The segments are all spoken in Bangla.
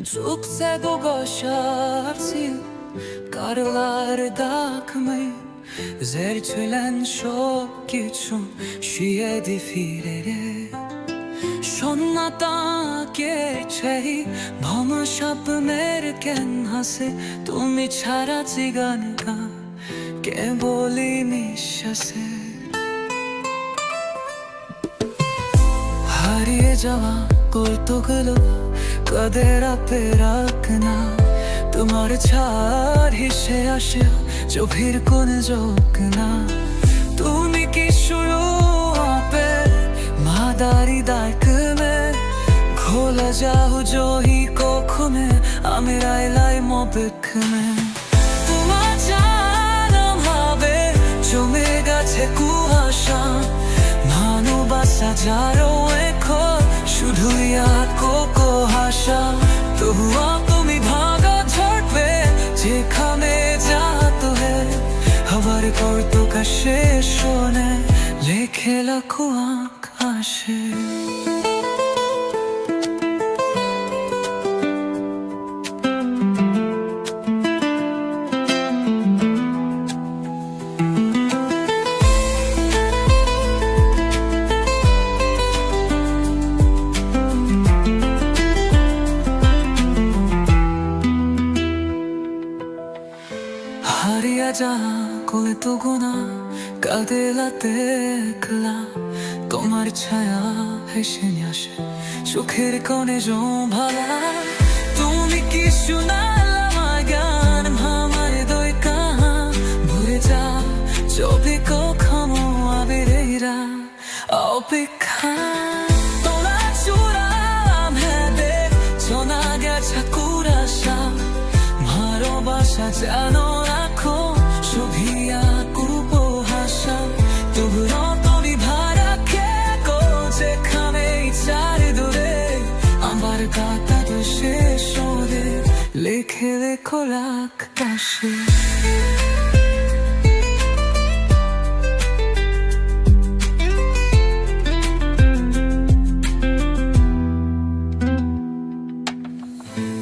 Dzukce dogoşarsın Karlarda kımı Zerçülen şok geçun Şiye difirere শোনাতা কে চাই ভম স্বপ্নের কেন হাসে তুমি ছাড়া চিগান গা কে বলি নিঃশ্বাসে হারিয়ে যাওয়া কৌতুকগুলো কদের আপে রাখনা তোমার ছাড় হিসে আসে চোখের কোন যোগ না তুমি কি শুরু আপে মাদারি দায়ক মে খোলা যাও জহি কখনে আমি রাইলাই মবেক মে তোমার জানাম হবে জমে গেছে কুয়াশা ভালোবাসা যারও এখন শুধুই কোকো হবার কৌতুকা কাশে শোনে লেখে লাখো আকাশে। হারিয়ে যা কোলে তো গোনা কাঁদে লাতে একলা ছায়া হেসে নিয়ে আসে সুখের কোণে ভালা তুমি কি শোনালাম গান ভামার দই কাহা ভুলে যা চোখে কখনো আবেরেরা অপেক্ষা তোরা চূড়াম হেদে শোনা গেছে কুরাশা ভালোবাসা জানো রাখো দাঁতার শেষ লিখে রেখো রাখ পাশে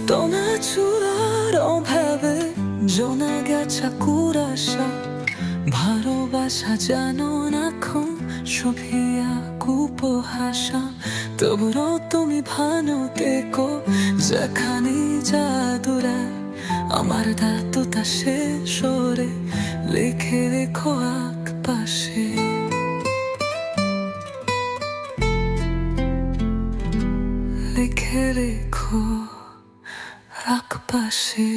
떠나 주아로 밥을 전화가 자꾸라셔 바로 바사자노 나콘 쇼피아 구포하셔 তবুও তুমি ভালো দেখো যেখানে জাদুরা আমার দাতুতা শেষ ওরে, লিখে রেখো আক পাশে। লিখে রেখো রাখ পাশে।